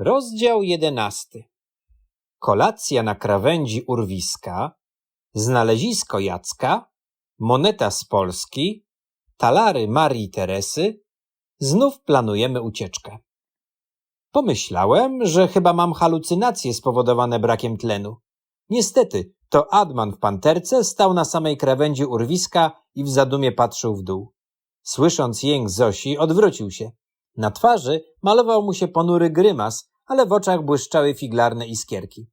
Rozdział jedenasty. Kolacja na krawędzi urwiska, znalezisko Jacka, moneta z Polski, talary Marii Teresy, znów planujemy ucieczkę. Pomyślałem, że chyba mam halucynacje spowodowane brakiem tlenu. Niestety, to Adman w panterce stał na samej krawędzi urwiska i w zadumie patrzył w dół. Słysząc jęk Zosi, odwrócił się. Na twarzy malował mu się ponury grymas, ale w oczach błyszczały figlarne iskierki.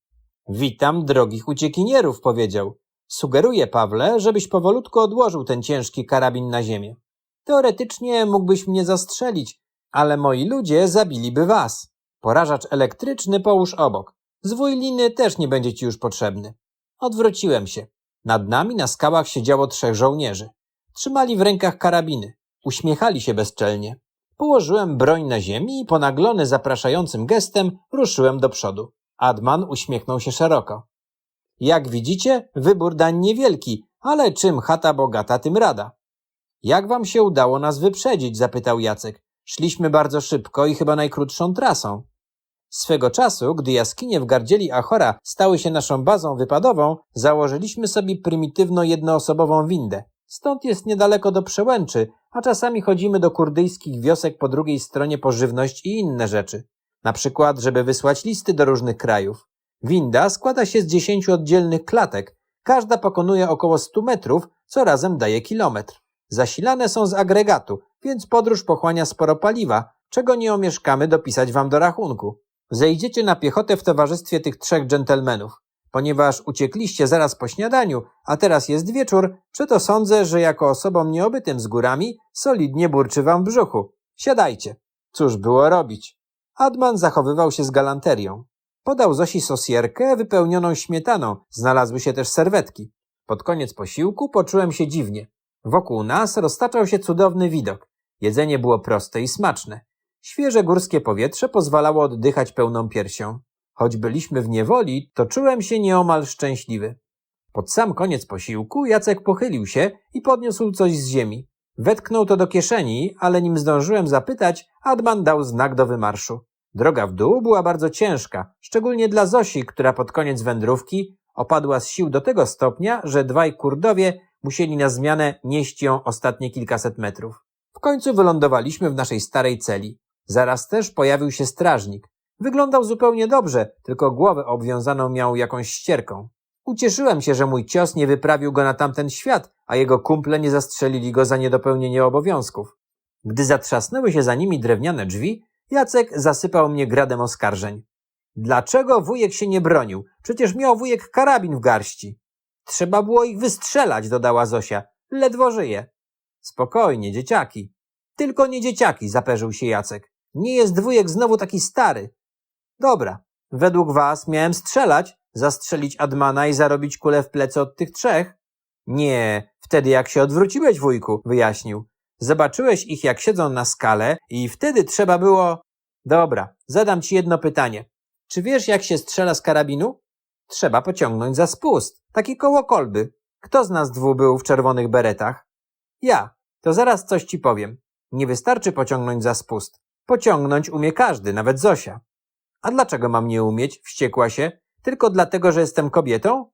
Witam drogich uciekinierów, powiedział. Sugeruję, Pawle, żebyś powolutku odłożył ten ciężki karabin na ziemię. Teoretycznie mógłbyś mnie zastrzelić, ale moi ludzie zabiliby was. Porażacz elektryczny połóż obok. Zwój liny też nie będzie ci już potrzebny. Odwróciłem się. Nad nami na skałach siedziało trzech żołnierzy. Trzymali w rękach karabiny. Uśmiechali się bezczelnie. Położyłem broń na ziemi i ponaglony zapraszającym gestem ruszyłem do przodu. Adman uśmiechnął się szeroko. Jak widzicie, wybór dań niewielki, ale czym chata bogata, tym rada. Jak wam się udało nas wyprzedzić? zapytał Jacek. Szliśmy bardzo szybko i chyba najkrótszą trasą. Swego czasu, gdy jaskinie w gardzieli Achora stały się naszą bazą wypadową, założyliśmy sobie prymitywną jednoosobową windę. Stąd jest niedaleko do Przełęczy, a czasami chodzimy do kurdyjskich wiosek po drugiej stronie po żywność i inne rzeczy. Na przykład, żeby wysłać listy do różnych krajów. Winda składa się z dziesięciu oddzielnych klatek. Każda pokonuje około 100 metrów, co razem daje kilometr. Zasilane są z agregatu, więc podróż pochłania sporo paliwa, czego nie omieszkamy dopisać wam do rachunku. Zejdziecie na piechotę w towarzystwie tych trzech dżentelmenów. Ponieważ uciekliście zaraz po śniadaniu, a teraz jest wieczór, przeto sądzę, że jako osobom nieobytym z górami solidnie burczy wam w brzuchu. Siadajcie. Cóż było robić? Adman zachowywał się z galanterią. Podał Zosi sosierkę wypełnioną śmietaną, znalazły się też serwetki. Pod koniec posiłku poczułem się dziwnie. Wokół nas roztaczał się cudowny widok. Jedzenie było proste i smaczne. Świeże górskie powietrze pozwalało oddychać pełną piersią. Choć byliśmy w niewoli, to czułem się nieomal szczęśliwy. Pod sam koniec posiłku Jacek pochylił się i podniósł coś z ziemi. Wetknął to do kieszeni, ale nim zdążyłem zapytać, Adman dał znak do wymarszu. Droga w dół była bardzo ciężka, szczególnie dla Zosi, która pod koniec wędrówki opadła z sił do tego stopnia, że dwaj kurdowie musieli na zmianę nieść ją ostatnie kilkaset metrów. W końcu wylądowaliśmy w naszej starej celi. Zaraz też pojawił się strażnik. Wyglądał zupełnie dobrze, tylko głowę obwiązaną miał jakąś ścierką. Ucieszyłem się, że mój cios nie wyprawił go na tamten świat, a jego kumple nie zastrzelili go za niedopełnienie obowiązków. Gdy zatrzasnęły się za nimi drewniane drzwi, Jacek zasypał mnie gradem oskarżeń. Dlaczego wujek się nie bronił? Przecież miał wujek karabin w garści. Trzeba było ich wystrzelać, dodała Zosia. Ledwo żyje. Spokojnie, dzieciaki. Tylko nie dzieciaki, zaperzył się Jacek. Nie jest wujek znowu taki stary. Dobra, według was miałem strzelać, zastrzelić Admana i zarobić kulę w plecy od tych trzech? Nie, wtedy jak się odwróciłeś, wujku, wyjaśnił. Zobaczyłeś ich, jak siedzą na skale i wtedy trzeba było... Dobra, zadam ci jedno pytanie. Czy wiesz, jak się strzela z karabinu? Trzeba pociągnąć za spust. Taki koło kolby. Kto z nas dwóch był w czerwonych beretach? Ja. To zaraz coś ci powiem. Nie wystarczy pociągnąć za spust. Pociągnąć umie każdy, nawet Zosia. A dlaczego mam nie umieć? Wściekła się. Tylko dlatego, że jestem kobietą?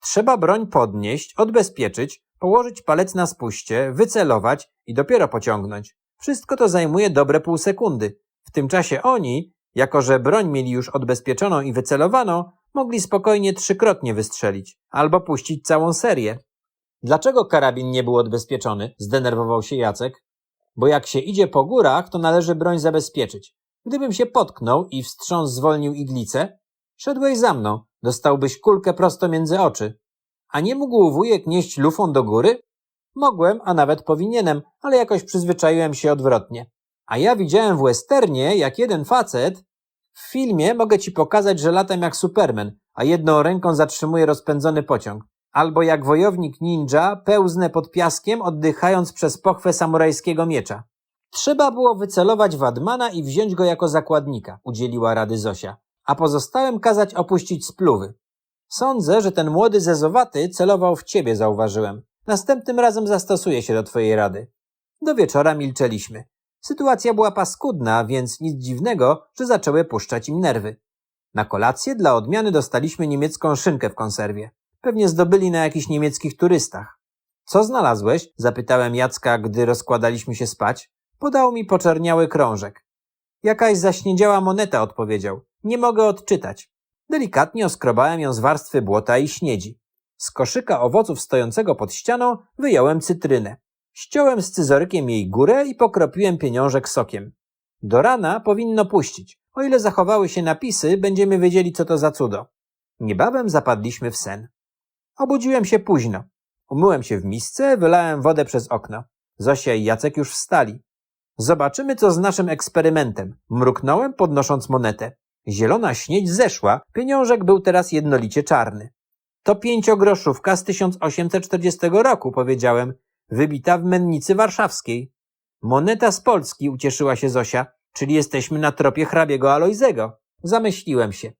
Trzeba broń podnieść, odbezpieczyć, położyć palec na spuście, wycelować i dopiero pociągnąć. Wszystko to zajmuje dobre pół sekundy. W tym czasie oni, jako że broń mieli już odbezpieczoną i wycelowaną, mogli spokojnie trzykrotnie wystrzelić, albo puścić całą serię. Dlaczego karabin nie był odbezpieczony? Zdenerwował się Jacek. Bo jak się idzie po górach, to należy broń zabezpieczyć. Gdybym się potknął i wstrząs zwolnił iglicę, szedłeś za mną, dostałbyś kulkę prosto między oczy. A nie mógł wujek nieść lufą do góry? Mogłem, a nawet powinienem, ale jakoś przyzwyczaiłem się odwrotnie. A ja widziałem w westernie, jak jeden facet... W filmie mogę ci pokazać, że latam jak Superman, a jedną ręką zatrzymuje rozpędzony pociąg. Albo jak wojownik ninja pełznę pod piaskiem, oddychając przez pochwę samurajskiego miecza. Trzeba było wycelować Wadmana i wziąć go jako zakładnika, udzieliła rady Zosia, a pozostałym kazać opuścić spluwy. Sądzę, że ten młody zezowaty celował w ciebie, zauważyłem. Następnym razem zastosuję się do twojej rady. Do wieczora milczeliśmy. Sytuacja była paskudna, więc nic dziwnego, że zaczęły puszczać im nerwy. Na kolację dla odmiany dostaliśmy niemiecką szynkę w konserwie. Pewnie zdobyli na jakichś niemieckich turystach. Co znalazłeś? zapytałem Jacka, gdy rozkładaliśmy się spać. Podał mi poczerniały krążek. Jakaś zaśniedziała moneta, odpowiedział. Nie mogę odczytać. Delikatnie oskrobałem ją z warstwy błota i śniedzi. Z koszyka owoców stojącego pod ścianą wyjąłem cytrynę. Ściąłem scyzorykiem jej górę i pokropiłem pieniążek sokiem. Do rana powinno puścić. O ile zachowały się napisy, będziemy wiedzieli, co to za cudo. Niebawem zapadliśmy w sen. Obudziłem się późno. Umyłem się w misce, wylałem wodę przez okno. Zosia i Jacek już wstali. Zobaczymy, co z naszym eksperymentem. Mruknąłem, podnosząc monetę. Zielona śnieć zeszła, pieniążek był teraz jednolicie czarny. To pięciogroszówka z 1840 roku, powiedziałem, wybita w mennicy warszawskiej. Moneta z Polski, ucieszyła się Zosia, czyli jesteśmy na tropie hrabiego Alojzego. Zamyśliłem się.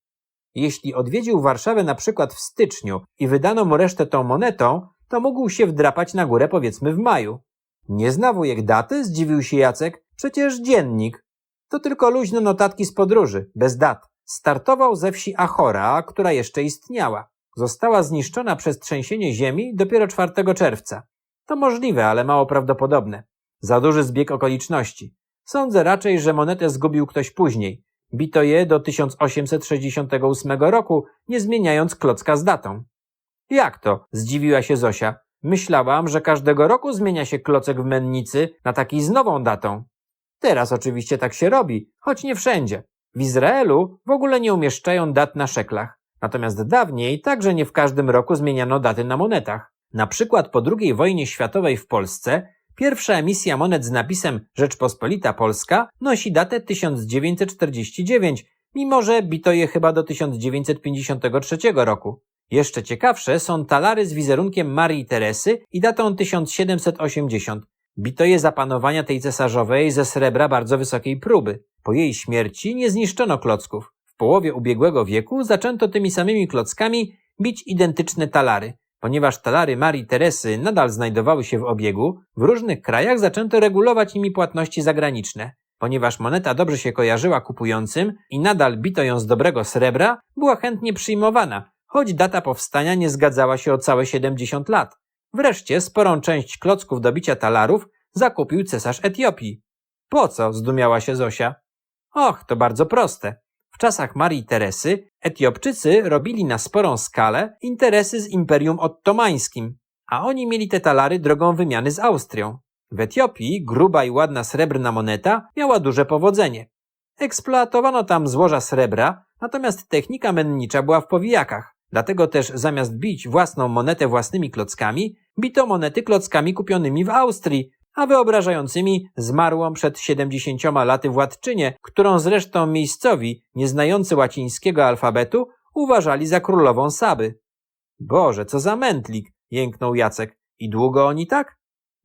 Jeśli odwiedził Warszawę na przykład w styczniu i wydano mu resztę tą monetą, to mógł się wdrapać na górę powiedzmy w maju. Nie zna wujek daty? Zdziwił się Jacek. Przecież dziennik. To tylko luźne notatki z podróży, bez dat. Startował ze wsi Achora, która jeszcze istniała. Została zniszczona przez trzęsienie ziemi dopiero 4 czerwca. To możliwe, ale mało prawdopodobne. Za duży zbieg okoliczności. Sądzę raczej, że monetę zgubił ktoś później. Bito je do 1868 roku, nie zmieniając klocka z datą. Jak to? Zdziwiła się Zosia. Myślałam, że każdego roku zmienia się klocek w mennicy na taki z nową datą. Teraz oczywiście tak się robi, choć nie wszędzie. W Izraelu w ogóle nie umieszczają dat na szeklach. Natomiast dawniej także nie w każdym roku zmieniano daty na monetach. Na przykład po II wojnie światowej w Polsce pierwsza emisja monet z napisem Rzeczpospolita Polska nosi datę 1949, mimo że bito je chyba do 1953 roku. Jeszcze ciekawsze są talary z wizerunkiem Marii Teresy i datą 1780. Bito je zapanowania tej cesarzowej ze srebra bardzo wysokiej próby. Po jej śmierci nie zniszczono klocków. W połowie ubiegłego wieku zaczęto tymi samymi klockami bić identyczne talary. Ponieważ talary Marii Teresy nadal znajdowały się w obiegu, w różnych krajach zaczęto regulować nimi płatności zagraniczne. Ponieważ moneta dobrze się kojarzyła kupującym i nadal bito ją z dobrego srebra, była chętnie przyjmowana, choć data powstania nie zgadzała się o całe 70 lat. Wreszcie sporą część klocków do bicia talarów zakupił cesarz Etiopii. Po co? zdumiała się Zosia. Och, to bardzo proste. W czasach Marii Teresy Etiopczycy robili na sporą skalę interesy z Imperium Ottomańskim, a oni mieli te talary drogą wymiany z Austrią. W Etiopii gruba i ładna srebrna moneta miała duże powodzenie. Eksploatowano tam złoża srebra, natomiast technika mennicza była w powijakach. Dlatego też zamiast bić własną monetę własnymi klockami, bito monety klockami kupionymi w Austrii, a wyobrażającymi zmarłą przed 70 laty władczynię, którą zresztą miejscowi, nieznający łacińskiego alfabetu, uważali za królową Saby. Boże, co za mętlik, jęknął Jacek. I długo oni tak?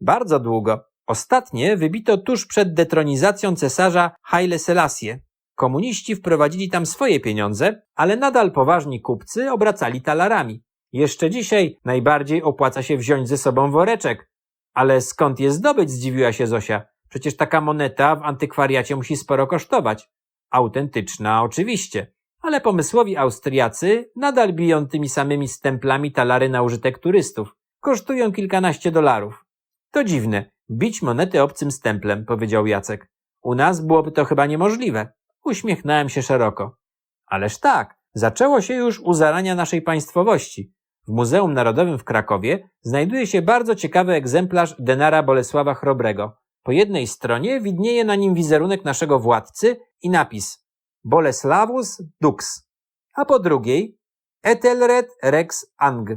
Bardzo długo. Ostatnie wybito tuż przed detronizacją cesarza Haile Selassie. Komuniści wprowadzili tam swoje pieniądze, ale nadal poważni kupcy obracali talarami. Jeszcze dzisiaj najbardziej opłaca się wziąć ze sobą woreczek. Ale skąd je zdobyć? zdziwiła się Zosia. Przecież taka moneta w antykwariacie musi sporo kosztować. Autentyczna, oczywiście. Ale pomysłowi Austriacy nadal biją tymi samymi stemplami talary na użytek turystów. Kosztują kilkanaście dolarów. To dziwne. Bić monety obcym stemplem, powiedział Jacek. U nas byłoby to chyba niemożliwe. Uśmiechnąłem się szeroko. Ależ tak, zaczęło się już u zarania naszej państwowości. W Muzeum Narodowym w Krakowie znajduje się bardzo ciekawy egzemplarz denara Bolesława Chrobrego. Po jednej stronie widnieje na nim wizerunek naszego władcy i napis Boleslavus Dux, a po drugiej Ethelred Rex Ang.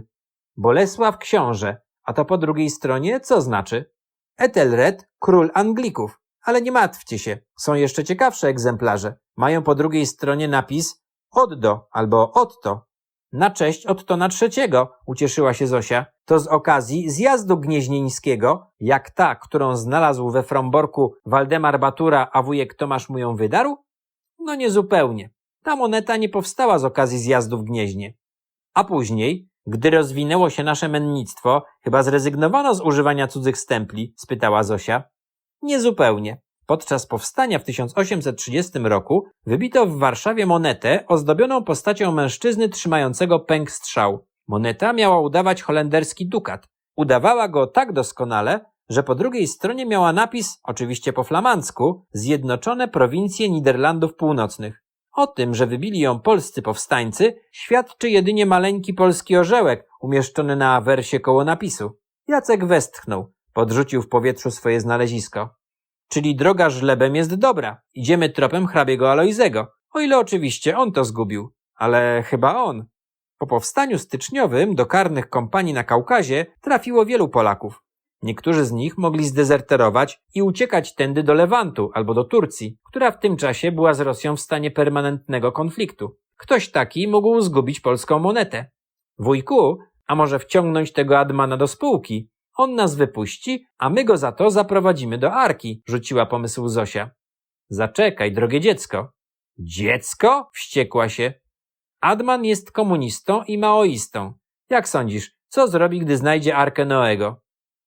Bolesław Książę, a to po drugiej stronie co znaczy? Ethelred, król Anglików. Ale nie martwcie się, są jeszcze ciekawsze egzemplarze. Mają po drugiej stronie napis Oddo albo Otto. Na cześć Ottona III, ucieszyła się Zosia. To z okazji zjazdu gnieźnieńskiego, jak ta, którą znalazł we Fromborku Waldemar Batura, a wujek Tomasz mu ją wydarł? No niezupełnie. Ta moneta nie powstała z okazji zjazdu w Gnieźnie. A później, gdy rozwinęło się nasze mennictwo, chyba zrezygnowano z używania cudzych stempli? spytała Zosia. Niezupełnie. Podczas powstania w 1830 roku wybito w Warszawie monetę ozdobioną postacią mężczyzny trzymającego pęk strzał. Moneta miała udawać holenderski dukat. Udawała go tak doskonale, że po drugiej stronie miała napis, oczywiście po flamandzku, Zjednoczone Prowincje Niderlandów Północnych. O tym, że wybili ją polscy powstańcy, świadczy jedynie maleńki polski orzełek umieszczony na awersie koło napisu. Jacek westchnął, podrzucił w powietrzu swoje znalezisko. Czyli droga żlebem jest dobra. Idziemy tropem hrabiego Alojzego. O ile oczywiście on to zgubił. Ale chyba on. Po powstaniu styczniowym do karnych kompanii na Kaukazie trafiło wielu Polaków. Niektórzy z nich mogli zdezerterować i uciekać tędy do Lewantu albo do Turcji, która w tym czasie była z Rosją w stanie permanentnego konfliktu. Ktoś taki mógł zgubić polską monetę. Wujku, a może wciągnąć tego Admana do spółki? On nas wypuści, a my go za to zaprowadzimy do Arki, rzuciła pomysł Zosia. Zaczekaj, drogie dziecko. Dziecko? Wściekła się. Adman jest komunistą i maoistą. Jak sądzisz, co zrobi, gdy znajdzie Arkę Noego?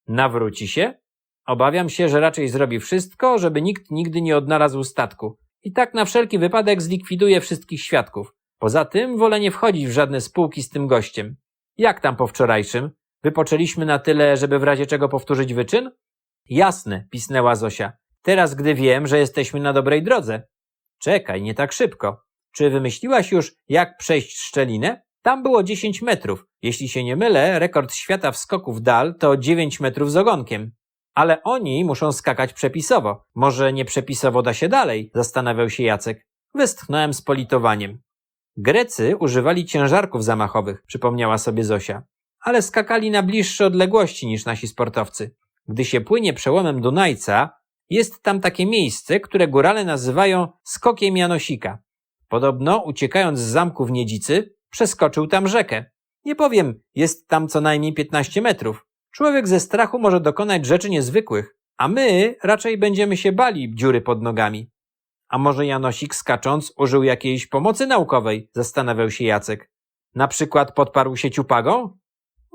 Nawróci się? Obawiam się, że raczej zrobi wszystko, żeby nikt nigdy nie odnalazł statku. I tak na wszelki wypadek zlikwiduje wszystkich świadków. Poza tym wolę nie wchodzić w żadne spółki z tym gościem. Jak tam po wczorajszym? Wypoczęliśmy na tyle, żeby w razie czego powtórzyć wyczyn? Jasne, pisnęła Zosia. Teraz, gdy wiem, że jesteśmy na dobrej drodze. Czekaj, nie tak szybko. Czy wymyśliłaś już, jak przejść szczelinę? Tam było 10 metrów. Jeśli się nie mylę, rekord świata w skoku w dal to 9 metrów z ogonkiem. Ale oni muszą skakać przepisowo. Może nie przepisowo da się dalej? Zastanawiał się Jacek. Westchnąłem z politowaniem. Grecy używali ciężarków zamachowych, przypomniała sobie Zosia. Ale skakali na bliższe odległości niż nasi sportowcy. Gdy się płynie przełomem Dunajca, jest tam takie miejsce, które górale nazywają skokiem Janosika. Podobno, uciekając z zamku w Niedzicy, przeskoczył tam rzekę. Nie powiem, jest tam co najmniej 15 metrów. Człowiek ze strachu może dokonać rzeczy niezwykłych, a my raczej będziemy się bali dziury pod nogami. A może Janosik skacząc użył jakiejś pomocy naukowej, zastanawiał się Jacek. Na przykład podparł się ciupagą?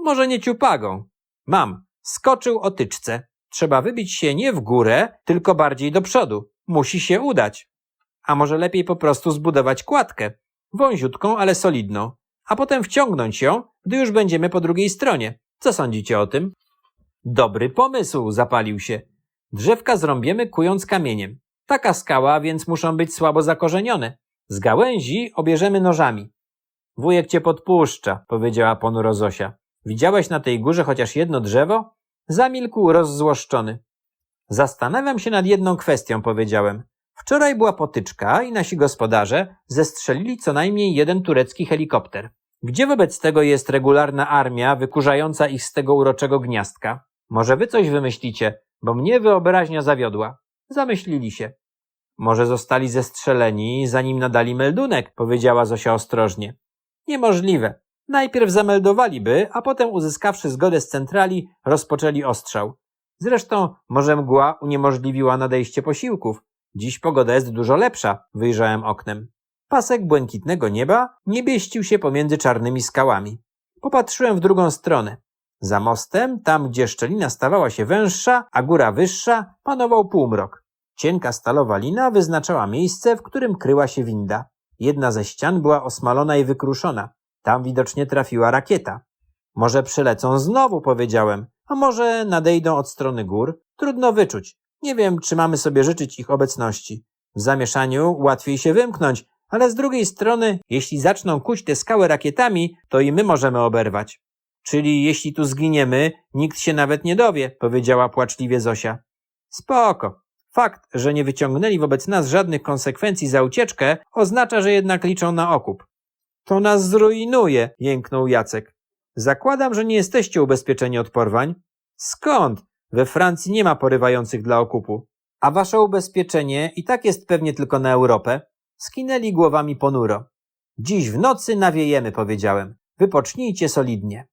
Może nie ciupagą. Mam. Skoczył o tyczce. Trzeba wybić się nie w górę, tylko bardziej do przodu. Musi się udać. A może lepiej po prostu zbudować kładkę. Wąziutką, ale solidną. A potem wciągnąć ją, gdy już będziemy po drugiej stronie. Co sądzicie o tym? Dobry pomysł, zapalił się. Drzewka zrąbiemy kując kamieniem. Taka skała, więc muszą być słabo zakorzenione. Z gałęzi obierzemy nożami. Wujek cię podpuszcza, powiedziała ponuro Zosia. Widziałeś na tej górze chociaż jedno drzewo? Zamilkł rozzłoszczony. Zastanawiam się nad jedną kwestią, powiedziałem. Wczoraj była potyczka i nasi gospodarze zestrzelili co najmniej jeden turecki helikopter. Gdzie wobec tego jest regularna armia wykurzająca ich z tego uroczego gniazdka? Może wy coś wymyślicie, bo mnie wyobraźnia zawiodła. Zamyślili się. Może zostali zestrzeleni, zanim nadali meldunek, powiedziała Zosia ostrożnie. Niemożliwe. Najpierw zameldowaliby, a potem uzyskawszy zgodę z centrali, rozpoczęli ostrzał. Zresztą może mgła uniemożliwiła nadejście posiłków. Dziś pogoda jest dużo lepsza, wyjrzałem oknem. Pasek błękitnego nieba nie bieścił się pomiędzy czarnymi skałami. Popatrzyłem w drugą stronę. Za mostem, tam gdzie szczelina stawała się węższa, a góra wyższa, panował półmrok. Cienka stalowa lina wyznaczała miejsce, w którym kryła się winda. Jedna ze ścian była osmalona i wykruszona. Tam widocznie trafiła rakieta. Może przylecą znowu, powiedziałem, a może nadejdą od strony gór? Trudno wyczuć. Nie wiem, czy mamy sobie życzyć ich obecności. W zamieszaniu łatwiej się wymknąć, ale z drugiej strony, jeśli zaczną kuć te skały rakietami, to i my możemy oberwać. Czyli jeśli tu zginiemy, nikt się nawet nie dowie, powiedziała płaczliwie Zosia. Spoko. Fakt, że nie wyciągnęli wobec nas żadnych konsekwencji za ucieczkę, oznacza, że jednak liczą na okup. To nas zrujnuje, jęknął Jacek. Zakładam, że nie jesteście ubezpieczeni od porwań. Skąd? We Francji nie ma porywających dla okupu. A wasze ubezpieczenie i tak jest pewnie tylko na Europę. Skinęli głowami ponuro. Dziś w nocy nawiejemy, powiedziałem. Wypocznijcie solidnie.